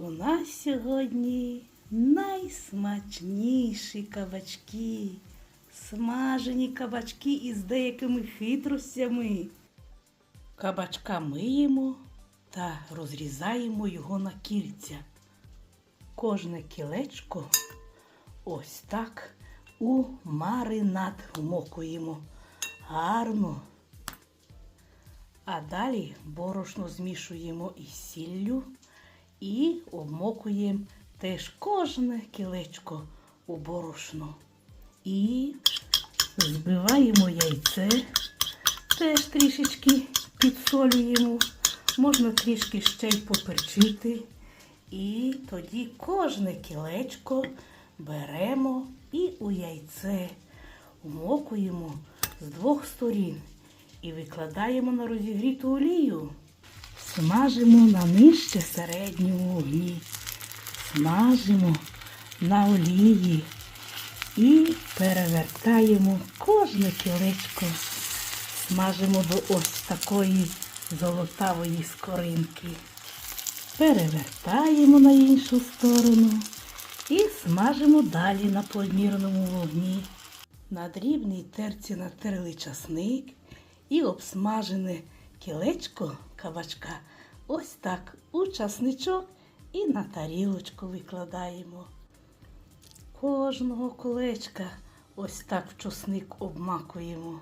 У нас сьогодні найсмачніші кабачки, смажені кабачки із деякими хитростями. Кабачка миємо та розрізаємо його на кільця. Кожне кілечко ось так у маринад вмокуємо. Гарно. А далі борошно змішуємо із сіллю і обмокуємо теж кожне кілечко у борошно. І збиваємо яйце, теж трішечки підсолюємо, можна трішки ще й поперчити. І тоді кожне кілечко беремо і у яйце вмокуємо з двох сторін і викладаємо на розігріту олію. Смажимо на нижче середньому вогні. Смажимо на олії і перевертаємо кожне кілечко. Смажимо до ось такої золотавої скоринки. Перевертаємо на іншу сторону і смажимо далі на помірному вогні. На дрібній терці натерли часник і обсмажене кілечко кабачка ось так у часничок і на тарілочку викладаємо. Кожного колечка ось так в часник обмакуємо.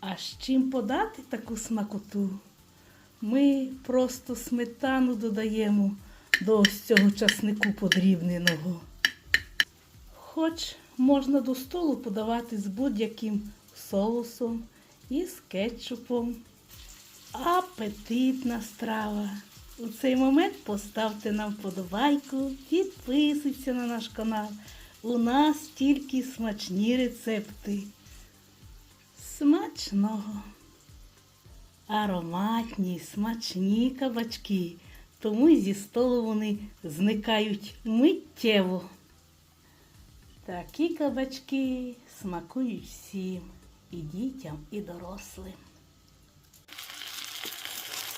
А з чим подати таку смакоту? Ми просто сметану додаємо до ось цього часнику подрібненого. Хоч можна до столу подавати з будь-яким соусом і з кетчупом. Апетитна страва. У цей момент поставте нам вподобайку, підписуйтесь на наш канал. У нас тільки смачні рецепти. Смачного! Ароматні, смачні кабачки, тому зі столу вони зникають миттєво. Такі кабачки смакують всім, і дітям, і дорослим.